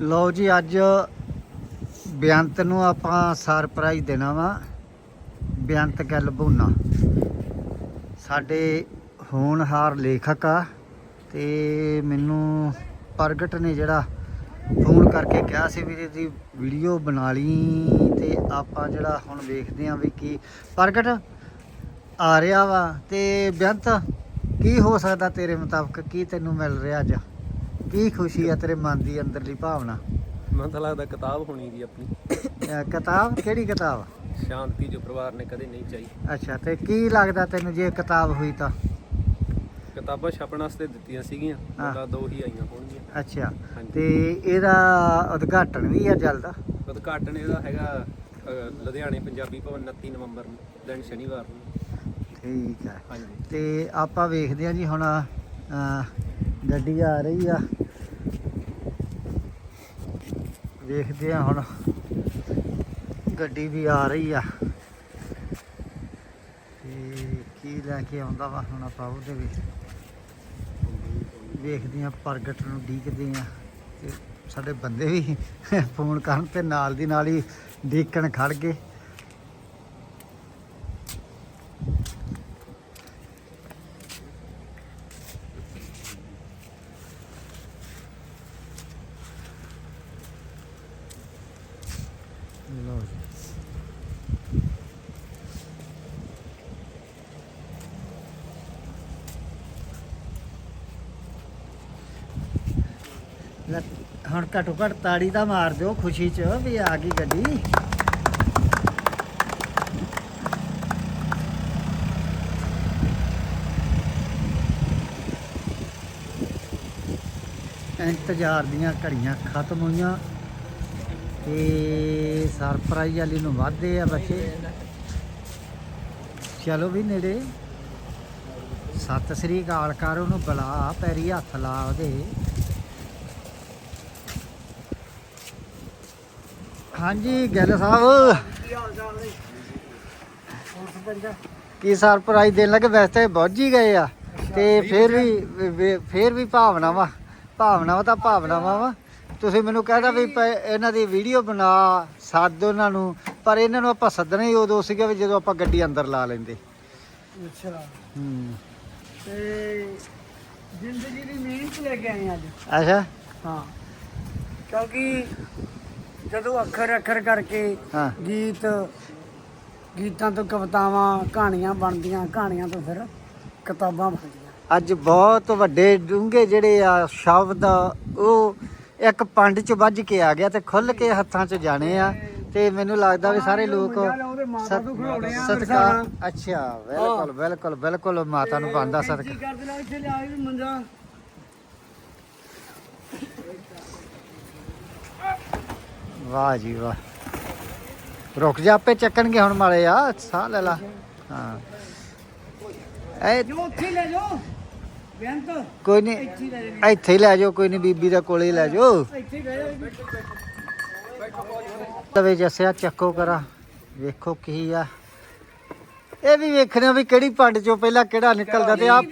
ਲਓ ਜੀ, ਅੱਜ ਬੇਅੰਤ ਨੂੰ ਆਪਾਂ ਸਰਪ੍ਰਾਈਜ਼ ਦੇਣਾ ਵਾ, ਬੇਅੰਤ ਗੱਲ ਬੋਨਾ ਸਾਡੇ ਹੋਣਹਾਰ ਲੇਖਕ ਆ, ਤੇ ਮੈਨੂੰ ਪ੍ਰਗਟ ਨੇ ਜਿਹੜਾ ਫੋਨ ਕਰਕੇ ਕਿਹਾ ਸੀ ਵੀ ਇਹਦੀ ਵੀਡੀਓ ਬਣਾ ਲਈ, ਤੇ ਆਪਾਂ ਜਿਹੜਾ ਹੁਣ ਵੇਖਦੇ ਆਂ ਵੀ ਕੀ ਪ੍ਰਗਟ ਆ ਰਿਹਾ ਵਾ। ਤੇ ਬੇਅੰਤ, ਕੀ ਹੋ ਸਕਦਾ ਤੇਰੇ ਮੁਤਾਬਕ? ਕੀ ਤੈਨੂੰ ਮਿਲ ਰਿਹਾ ਅੱਜ? ਕੀ ਖੁਸ਼ੀ ਆ ਤੇਰੇ ਮਨ ਦੀ ਅੰਦਰਲੀ ਭਾਵਨਾ? ਮੈਨੂੰ ਤਾਂ ਲੱਗਦਾ ਕਿਤਾਬ ਹੋਣੀ ਦੀ ਆਪਣੀ। ਅਹ ਕਿਤਾਬ? ਕਿਹੜੀ ਕਿਤਾਬ? ਸ਼ਾਂਤੀ ਜੋ ਪਰਿਵਾਰ ਨੇ ਕਦੇ ਨਹੀਂ ਚਾਹੀ। ਅੱਛਾ ਤੇ ਕੀ ਲੱਗਦਾ ਤੈਨੂੰ ਜੇ ਕਿਤਾਬ ਹੋਈ ਤਾਂ? ਕਿਤਾਬਾਂ ਛਾਪਣ ਵਾਸਤੇ ਦਿੱਤੀਆਂ ਸੀਗੀਆਂ ਹਾਂ। ਉਹਦਾ ਦੋ ਹੀ ਆਈਆਂ ਹੋਣਗੀਆਂ। ਅੱਛਾ ਹਾਂਜੀ। ਤੇ ਇਹਦਾ ਉਦਘਾਟਨ ਵੀ ਆ ਜਲਦਾ? ਉਦਘਾਟਨ ਇਹਦਾ ਹੈਗਾ ਅ, ਲੁਧਿਆਣੇ ਪੰਜਾਬੀ ਭਵਨ 29 ਨਵੰਬਰ ਨੂੰ ਦਿਨ ਸ਼ਨੀਵਾਰ ਨੂੰ। ਠੀਕ ਹੈ ਹਾਂਜੀ। ਤੇ ਆਪਾਂ ਵੇਖਦੇ ਹਾਂ ਜੀ ਹੁਣ ਅਹ, ਗੱਡੀ ਆ ਰਹੀ ਆ। ਦੇਖਦੇ ਹਾਂ ਹੁਣ। ਗੱਡੀ ਵੀ ਆ ਰਹੀ ਆ। ਤੇ ਕੀ ਲੈ ਕੇ ਆਉਂਦਾ ਵਾ ਹੁਣ ਆਪਾਂ ਉਹਦੇ ਵਿੱਚ। ਵੇਖਦੇ ਹਾਂ ਪ੍ਰਗਟ ਨੂੰ ਡੀਕਦੇ ਆ। ਤੇ ਸਾਡੇ ਬੰਦੇ ਵੀ ਫੋਨ ਕਰਨ ਤੇ ਨਾਲ ਦੀ ਨਾਲ ਹੀ ਡੀਕਣ ਖੜ ਗਏ ਲਓ ਜੀ ਲੈ, ਹੁਣ ਘਟੋ ਘਟ ਤਾੜੀ ਤਾਂ ਮਾਰ ਦਿਓ ਖੁਸ਼ੀ ਚ ਵੀ ਆ ਗਈ ਗੱਡੀ। ਇੰਤਜ਼ਾਰ ਦੀਆਂ ਘੜੀਆਂ ਖਤਮ ਹੋਈਆਂ ਤੇ ਸਰਪ੍ਰਾਈਜ਼ ਵਾਲੀ ਨੂੰ ਵਾਧੇ ਆ ਬੱਚੇ। ਚਲੋ ਵੀ ਨੇੜੇ। ਸਤਿ ਸ੍ਰੀ ਅਕਾਲ ਕਰ ਉਹਨੂੰ ਬੁਲਾ ਪੈਰੀ ਹੱਥ ਲਾ ਉਹਦੇ। ਹਾਂਜੀ ਗੱਲ ਸਾਹਿਬ। ਕੀ ਸਰਪ੍ਰਾਈਜ਼ ਦੇਣ ਲੱਗੇ? ਵੈਸੇ ਬੁੱਝ ਹੀ ਗਏ ਆ। ਤੇ ਫਿਰ ਵੀ ਵੀ- ਫਿਰ ਵੀ ਭਾਵਨਾਵਾਂ ਭਾਵਨਾਵਾਂ ਤਾਂ ਭਾਵਨਾਵਾਂ ਵਾ ਤੁਸੀਂ ਮੈਨੂੰ ਕਹਿਦਾ ਵੀ ਪ- ਇਹਨਾਂ ਦੀ ਵੀਡੀਓ ਬਣਾ ਸੱਦ ਉਹਨਾਂ ਨੂੰ। ਪਰ ਇਹਨਾਂ ਨੂੰ ਆਪਾਂ ਸੱਦਣਾ ਹੀ ਉਦੋਂ ਸੀਗਾ ਵੀ ਜਦੋਂ ਆਪਾਂ ਗੱਡੀ ਅੰਦਰ ਲਾ ਲੈਂਦੇ। ਅੱਛਾ। ਹੂੰ। ਤੇ ਜ਼ਿੰਦਗੀ ਦੀ ਮਿਹਨਤ ਲੈ ਕੇ ਆਏ ਅੱਜ। ਅੱਛਾ। ਹਾਂ। ਕਿਉਂਕਿ ਜਦੋਂ ਅੱਖਰ ਅੱਖਰ ਕਰਕੇ ਹਾਂ। ਗੀਤ ਗੀਤਾਂ ਤੋਂ ਕਵਿਤਾਵਾਂ ਕਹਾਣੀਆਂ ਬਣਦੀਆਂ ਕਹਾਣੀਆਂ ਤੋਂ ਫਿਰ ਕਿਤਾਬਾਂ ਬਣਦੀਆਂ। ਅੱਜ ਬਹੁਤ ਵੱਡੇ ਡੂੰਘੇ ਜਿਹੜੇ ਆ ਸ਼ਬਦ ਆ, ਉਹ ਇੱਕ ਪੰਡ ਚ ਵੱਜ ਕੇ ਆ ਗਿਆ ਤੇ ਖੁੱਲ ਕੇ ਹੱਥਾਂ 'ਚ ਜਾਣੇ ਆ। ਤੇ ਮੈਨੂੰ ਲੱਗਦਾ ਵੀ ਸਾਰੇ ਲੋਕ ਉਹਦੇ ਮਾਤਾ ਤੋਂ ਖਿਡੌਣੇ ਆ ਸਤਿਕਾਰ ਅੱਛਾ ਬਿਲਕੁਲ ਬਿਲਕੁਲ ਬਿਲਕੁਲ ਮਾਤਾ ਨੂੰ ਕੀ ਸਤਿਕਾਰ। ਕਰਦੇ ਨਾਲ ਇੱਥੇ ਲਿਆ ਵੀ ਮੰਜਾ ਵਾਹ ਜੀ ਵਾਹ। ਰੁਕ ਜਾ ਆਪੇ ਚੱਕਣਗੇ ਹੁਣ ਮਾਰੇ ਆ। ਸਾਹ ਲੈ ਲਾ। ਹਾਂ। ਇਹ ਜੋ ਉੱਥੇ ਲੈ ਜਾਓ। ਬੇਅੰਤ। ਕੋਈ ਨਹੀਂ ਇੱਥੇ ਹੀ ਲੈ ਜਾਓ। ਕੋਈ ਨਹੀਂ ਬੀਬੀ ਦਾ ਕੋਲੇ ਹੀ ਲੈ ਜਾਓ। ਤਵੇ ਜੱਸਿਆ ਚੱਕੋ ਕਰਾ। ਵੇਖੋ ਕੀ ਆ। ਇਹ ਵੀ ਵੇਖਣਾ ਵੀ ਕਿਹੜੀ ਪੰਡ ਚੋਂ ਪਹਿਲਾਂ ਕਿਹੜਾ ਨਿਕਲਦਾ ਤੇ ਆ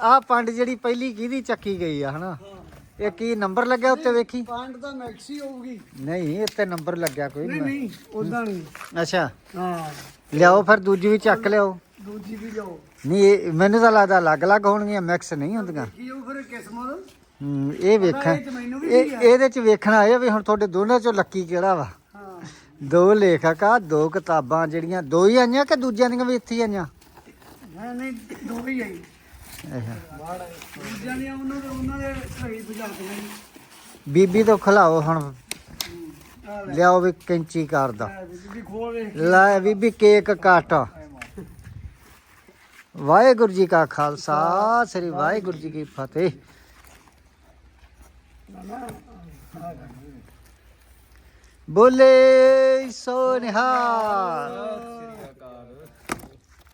ਆ ਪੰਡ ਜਿਹੜੀ ਪਹਿਲੀ ਕਿਹਦੀ ਚੱਕੀ ਗਈ ਆ ਹਨਾ? ਇਹ ਕੀ ਨੰਬਰ ਲੱਗਿਆ ਉੱਤੇ ਵੇਖੀ? ਪੰਡ ਤਾਂ ਮੈਕਸੀ ਹੋਊਗੀ। ਨਹੀਂ ਇੱਥੇ ਨੰਬਰ ਲੱਗਿਆ ਕੋਈ ਨਹੀਂ ਨਹੀਂ। ਉਦਾਂ ਨਹੀਂ। ਅੱਛਾ। ਹਾਂ। ਲਿਆਓ ਫਿਰ ਦੂਜੀ ਵੀ ਚੱਕ ਲਿਆਓ। ਦੂਜੀ ਵੀ ਜਾਓ ਨਹੀਂ ਇਹ- ਮੈਨੂੰ ਤਾਂ ਲੱਗਦਾ ਅਲੱਗ-ਅਲੱਗ ਹੋਣਗੀਆਂ ਮਿਕਸ ਨਹੀਂ ਹੁੰਦੀਆਂ। ਕੀ ਉਹ ਫਿਰ ਕਿਸਮਤ। ਹੂੰ, ਇਹ ਵੇਖਣ ਇਹ 'ਚ ਮੈਨੂੰ ਵੀ ਇਹ ਨਹੀਂ ਆ। ਇਹਦੇ ਚ ਵੇਖਣਾ ਆਇਆ ਵੀ ਹੁਣ ਤੁਹਾਡੇ ਦੋਨਾਂ ਚੋਂ ਲੱਕੀ ਕਿਹੜਾ ਵਾ? ਹਾਂ। ਦੋ ਲੇਖਕ ਆ ਦੋ ਕਿਤਾਬਾਂ ਜਿਹੜੀਆਂ ਦੋ ਹੀ ਆਈਆਂ ਕਿ ਦੂਜਿਆਂ ਦੀਆਂ ਵੀ ਇੱਥੇ ਹੀ ਆਈਆਂ? ਮੈਂ ਨਹੀਂ ਦੋ ਹੀ ਆਈ। ਅੱਛਾ ਉਹਨਾਂ ਦੇ ਉਹਨਾਂ ਦੇ ਸਹੀ ਬੁਝਾਉਂਦੇ ਨੇ ਬੀਬੀ ਤੋਂ ਖਲਾਓ ਹੁਣ। ਲਿਆਓ ਵੀ ਕੈਂਚੀ ਕਰਦਾ ਆ ਖੋਲ ਲੈ ਬੀਬੀ ਕੇਕ ਕੱਟ। ਵਾਹਿਗੁਰੂ ਜੀ ਕਾ ਖਾਲਸਾ, ਸ੍ਰੀ ਵਾਹਿਗੁਰੂ ਜੀ ਕੀ ਫਤਿਹ। ਬੋਲੇ ਸੋ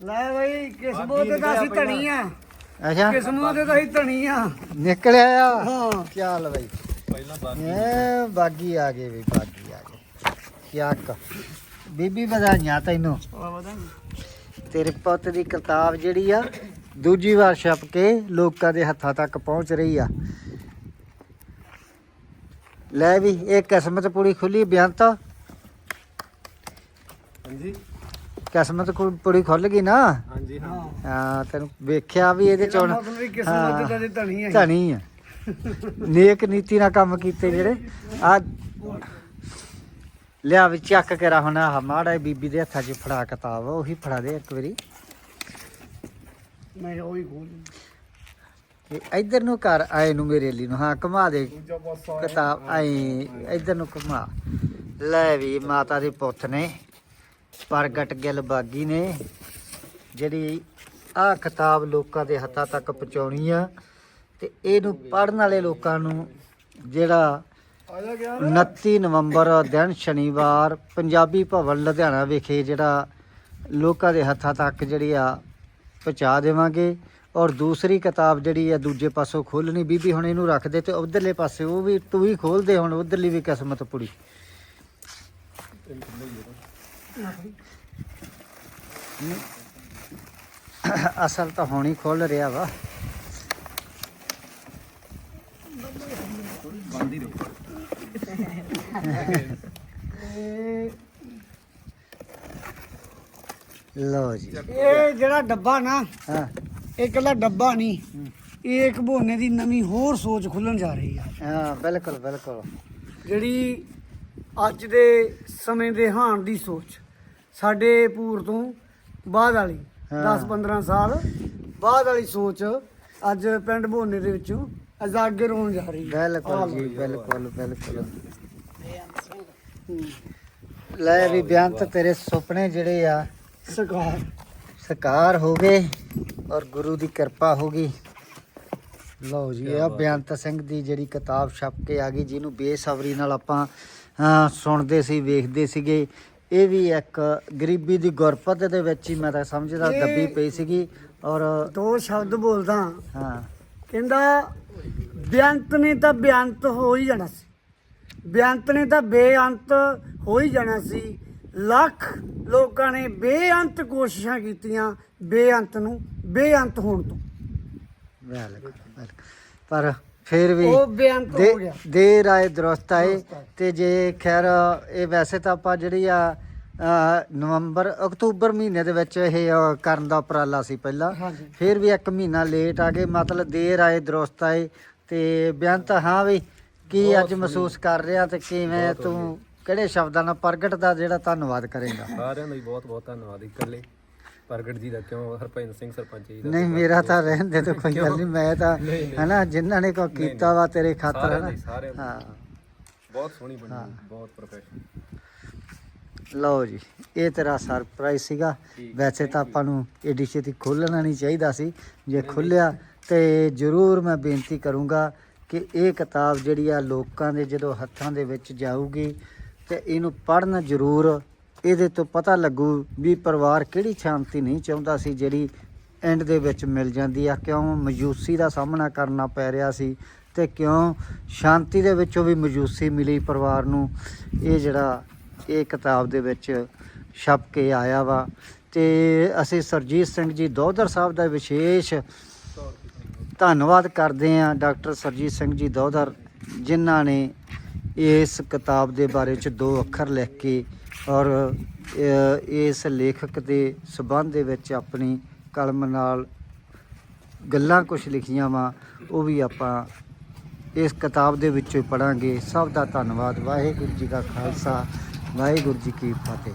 ਲੈ ਬਈ, ਕਿਸਮਤ ਤੇ ਤਾਂ ਧਣੀ ਆ। ਅੱਛਾ। ਕਿਸਮਤ ਤੇ ਤਾਂ ਧਣੀ ਆ। ਨਿਕਲਿਆ ਆ। ਹਾਂ। ਚੱਲ ਬਈ। ਪਹਿਲਾਂ ਬਾਗੀ ਆ ਗਏ ਵੀ ਬਾਗੀ ਆ ਗਏ ਕਿਆਕ ਬੀਬੀ ਵਧਾਈਆਂ ਤੈਨੂੰ। ਤੇਰੇ ਪੁੱਤ ਦੀ ਕਿਤਾਬ ਜਿਹੜੀ ਆ ਦੂਜੀ ਵਾਰ ਛਪ ਕੇ ਲੋਕਾਂ ਦੇ ਹੱਥਾਂ ਤੱਕ ਪਹੁੰਚ ਰਹੀ ਆ। ਲੈ ਵੀ ਇਹ ਕਿਸਮਤ ਪੂਰੀ ਖੁੱਲੀ ਬੇਅੰਤ ਹਾਂਜੀ। ਕਿਸਮਤ ਕੁ- ਪੂਰੀ ਖੁੱਲ ਗਈ ਨਾ? ਹਾਂਜੀ ਹਾਂ। ਹਾਂ ਤੈਨੂੰ ਵੇਖਿਆ ਵੀ ਇਹਦੇ ਚ ਹੁਣ ਮਤਲਬ ਵੀ ਕਿਸਮਤ ਦਾ ਧਣੀ ਹੈ ਧਣੀ ਨੇਕ ਨੀਤੀ ਨਾਲ ਕੰਮ ਕੀਤੇ ਜਿਹੜੇ। ਆ ਲਿਆ ਵੀ ਚੱਕ ਕੇ ਹੁਣ ਆਹ ਮਾੜਾ ਬੀਬੀ ਦੇ ਹੱਥਾਂ 'ਚ ਫੜਾ ਕਿਤਾਬ ਉਹੀ ਫੜਾ ਦੇ ਇੱਕ ਵਾਰੀ। ਮੈਂ ਉਹ ਹੀ ਖੋਲ ਤੇ ਇੱਧਰ ਨੂੰ ਕਰ ਆਏ ਨੂੰ ਮੇਰੇ ਲਈ ਨੂੰ ਹਾਂ ਘੁਮਾ ਦੇ ਕਿਤਾਬ ਆਏ ਇੱਧਰ ਨੂੰ ਘੁਮਾ। ਲੈ ਵੀ ਮਾਤਾ ਦੇ ਪੁੱਤ ਨੇ। ਪ੍ਰਗਟ ਗਿੱਲ ਬਾਗੀ ਨੇ, ਜਿਹੜੀ ਆ ਕਿਤਾਬ ਲੋਕਾਂ ਦੇ ਹੱਥਾਂ ਤੱਕ ਪਹੁੰਚਾਉਣੀ ਆ ਤੇ ਇਹਨੂੰ ਪੜਨ ਵਾਲੇ ਲੋਕਾਂ ਨੂੰ ਜਿਹੜਾ ਆਇਆ 29 ਨਵੰਬਰ ਦਿਨ ਸ਼ਨੀਵਾਰ ਪੰਜਾਬੀ ਭਵਨ ਲੁਧਿਆਣਾ ਵਿਖੇ ਜਿਹੜਾ ਲੋਕਾਂ ਦੇ ਹੱਥਾਂ ਤੱਕ ਜਿਹੜੀ ਆ ਪਹੁੰਚਾ ਦੇਵਾਂਗੇ ਔਰ ਦੂਸਰੀ ਕਿਤਾਬ ਜਿਹੜੀ ਆ ਦੂਜੇ ਪਾਸੋਂ ਖੋਲਣੀ ਬੀਬੀ ਹੁਣ ਇਹਨੂੰ ਰੱਖ ਦੇ ਤੇ ਉਧਰਲੇ ਪਾਸੇ ਉਹ ਵੀ ਤੂੰ ਹੀ ਖੋਲ ਦੇ ਹੁਣ, ਉਧਰਲੀ ਵੀ ਕਿਸਮਤ ਪੁੜੀ। ਅਸਲ ਤਾਂ ਹੁਣ ਹੀ ਖੋਲ ਰਿਹਾ ਵਾ। ਬੰਦ ਲਓ ਜੀ। ਇਹ ਜਿਹੜਾ ਡੱਬਾ ਨਾ ਹਾਂ। ਇਹ ਇਕੱਲਾ ਡੱਬਾ ਨਹੀਂ। ਇਹ ਇੱਕ ਬੋਨੇ ਦੀ ਨਵੀਂ ਹੋਰ ਸੋਚ ਖੁੱਲਣ ਜਾ ਰਹੀ ਆ। ਹਾਂ ਬਿਲਕੁਲ ਬਿਲਕੁਲ। ਜਿਹੜੀ ਅੱਜ ਦੇ ਸਮੇਂ ਦੇ ਹਾਣ ਦੀ ਸੋਚ। ਸਾਡੇ ਪੂਰ ਤੋਂ ਬਾਅਦ ਵਾਲੀ ਹਾਂ। 10-15 ਸਾਲ ਬਾਅਦ ਵਾਲੀ ਸੋਚ ਅੱਜ ਪਿੰਡ ਬੋਨੇ ਦੇ ਵਿੱਚੋਂ ਅਜਾਗਰ ਹੋਣ ਜਾ ਰਹੀ ਹੈ। ਬਿਲਕੁਲ ਜੀ ਬਿਲਕੁਲ ਬਿਲਕੁਲ। ਲੈ ਵੀ ਬਿਆਨ ਤਾਂ ਤੇਰੇ ਸੁਪਨੇ ਜਿਹੜੇ ਆ ਸਰਕਾਰ ਸਾਕਾਰ ਹੋ ਗਏ ਔਰ ਗੁਰੂ ਦੀ ਕਿਰਪਾ ਹੋ ਗਈ ਲਓ ਜੀ ਇਹ ਬਿਆਨਤ ਸਿੰਘ ਦੀ ਜਿਹੜੀ ਕਿਤਾਬ ਛਪ ਕੇ ਆ ਗਈ ਜਿਹਨੂੰ ਬੇਸਬਰੀ ਨਾਲ ਆਪਾਂ ਸੁਣਦੇ ਸੀ ਵੇਖਦੇ ਸੀਗੇ। ਇਹ ਵੀ ਇੱਕ ਗਰੀਬੀ ਦੀ ਗੁਰਪਤ ਦੇ ਵਿੱਚ ਹੀ ਮੈਂ ਤਾਂ ਸਮਝਦਾ ਇਹ- ਦੱਬੀ ਪਈ ਸੀਗੀ ਔਰ ਦੋ ਸ਼ਬਦ ਬੋਲਦਾ। ਹਾਂ। ਕਹਿੰਦਾ ਬੇਅੰਤ ਨੇ ਤਾਂ ਬੇਅੰਤ ਹੋ ਹੀ ਜਾਣਾ ਸੀ। ਬੇਅੰਤ ਨੇ ਤਾਂ ਬੇਅੰਤ ਹੋ ਹੀ ਜਾਣਾ ਸੀ। ਲੱਖ ਲੋਕਾਂ ਨੇ ਬੇਅੰਤ ਕੋਸ਼ਿਸ਼ਾਂ ਕੀਤੀਆਂ ਬੇਅੰਤ ਨੂੰ ਬੇਅੰਤ ਹੋਣ ਤੋਂ। ਬਿਲਕੁਲ। ਪਰ ਫਿਰ ਵੀ ਉਹ ਬੇਅੰਤ ਹੋ ਗਿਆ। ਦੇ ਦੇਰ ਆਏ ਦਰੁਸਤ ਆਏ ਦਰੁਸਤ ਆਏ। ਤੇ ਜੇ ਖੈਰ ਇਹ ਵੈਸੇ ਤਾਂ ਆਪਾਂ ਜਿਹੜੀ ਆ ਅ, ਨਵੰਬਰ ਅਕਤੂਬਰ ਮਹੀਨੇ ਦੇ ਵਿੱਚ ਇਹ ਅ, ਕਰਨ ਦਾ ਉਪਰਾਲਾ ਸੀ ਪਹਿਲਾਂ। ਹਾਂਜੀ। ਫਿਰ ਵੀ ਇੱਕ ਮਹੀਨਾ ਲੇਟ ਆ ਗਏ। ਮਤਲਬ ਦੇਰ ਆਏ ਦਰੁਸਤ ਆਏ ਤੇ ਬਿਆਨ ਤਾਂ ਹਾਂ ਵੀ ਕੀ ਅੱਜ ਮਹਿਸੂਸ ਕਰ ਰਿਹਾ ਤੇ ਕਿਵੇਂ ਤੂੰ ਕਿਹੜੇ ਸ਼ਬਦਾਂ ਨਾਲ ਪ੍ਰਗਟ ਦਾ ਜਿਹੜਾ ਧੰਨਵਾਦ ਕਰੇਗਾ। ਸਾਰਿਆਂ ਦਾ ਹੀ ਬਹੁਤ ਬਹੁਤ ਧੰਨਵਾਦ ਇਕੱਲੇ। ਪ੍ਰਗਟ ਜੀ ਦਾ ਕਿਉਂ ਹਰਪਿੰਦਰ ਸਿੰਘ ਸਰਪੰਚ ਜੀ ਦਾ ਨਹੀਂ ਮੇਰਾ ਤਾਂ ਰਹਿਣ ਦੇ ਤੇ ਕੋਈ ਗੱਲ ਨਹੀਂ ਮੈਂ ਤਾਂ। ਹਨਾ ਜਿਨ੍ਹਾਂ ਨੇ ਕੋ ਕੀਤਾ ਵਾ ਤੇਰੇ ਖਾਤਰ ਹਨਾ? ਹੀ, ਬਹੁਤ ਸੋਹਣੀ ਬਣੀ ਬਹੁਤ ਪ੍ਰੋਫੈਸ਼ਨਲ ਲਓ ਜੀ ਇਹ ਤੇਰਾ ਸਰਪ੍ਰਾਈਜ਼ ਸੀਗਾ। ਵੈਸੇ ਤਾਂ ਆਪਾਂ ਨੂੰ ਏਡੀ ਛੇਤੀ ਖੋਲਣਾ ਨਹੀਂ ਚਾਹੀਦਾ ਸੀ। ਜੇ ਖੁੱਲਿਆ ਤੇ ਜ਼ਰੂਰ ਮੈਂ ਬੇਨਤੀ ਕਰੂੰਗਾ ਕਿ ਇਹ ਕਿਤਾਬ ਜਿਹੜੀ ਆ ਲੋਕਾਂ ਦੇ ਜਦੋਂ ਹੱਥਾਂ ਦੇ ਵਿੱਚ ਜਾਊਗੀ ਤੇ ਇਹਨੂੰ ਪੜ੍ਹਨ ਜ਼ਰੂਰ ਇਹਦੇ ਤੋਂ ਪਤਾ ਲੱਗੂ ਵੀ ਪਰਿਵਾਰ ਕਿਹੜੀ ਸ਼ਾਂਤੀ ਨਹੀਂ ਚਾਹੁੰਦਾ ਸੀ, ਜਿਹੜੀ ਐਂਡ ਦੇ ਵਿੱਚ ਮਿਲ ਜਾਂਦੀ ਆ। ਕਿਉਂ ਮਯੂਸੀ ਦਾ ਸਾਹਮਣਾ ਕਰਨਾ ਪੈ ਰਿਹਾ ਸੀ ਤੇ ਕਿਉਂ ਸ਼ਾਂਤੀ ਦੇ ਵਿੱਚੋਂ ਵੀ ਮਯੂਸੀ ਮਿਲੀ ਪਰਿਵਾਰ ਨੂੰ। ਇਹ ਜਿਹੜਾ, ਇਹ ਕਿਤਾਬ ਦੇ ਵਿੱਚ ਛਪ ਕੇ ਆਇਆ ਵਾ। ਤੇ ਅਸੀਂ ਸਰਜੀਤ ਸਿੰਘ ਜੀ ਦੋਦਰ ਸਾਹਿਬ ਦਾ ਵਿਸ਼ੇਸ਼ ਧੰਨਵਾਦ ਕਰਦੇ ਹਾਂ ਡਾਕਟਰ ਸਰਜੀਤ ਸਿੰਘ ਜੀ ਦੋਦਰ ਜਿਨ੍ਹਾਂ ਨੇ ਇਸ ਕਿਤਾਬ ਦੇ ਬਾਰੇ ਚ ਦੋ ਅੱਖਰ ਲਿਖ ਕੇ ਔਰ ਇਸ ਲੇਖਕ ਦੇ ਸਬੰਧ ਦੇ ਵਿੱਚ ਆਪਣੀ ਕਲਮ ਨਾਲ ਗੱਲਾਂ ਕੁਝ ਲਿਖੀਆਂ ਵਾ, ਉਹ ਵੀ ਆਪਾਂ ਇਸ ਕਿਤਾਬ ਦੇ ਵਿੱਚੋਂ ਪੜਾਂਗੇ ਸਭ ਦਾ ਧੰਨਵਾਦ। ਵਾਹਿਗੁਰੂ ਜੀ ਕਾ ਖਾਲਸਾ, ਵਾਹਿਗੁਰੂ ਜੀ ਕੀ ਫਤਿਹ।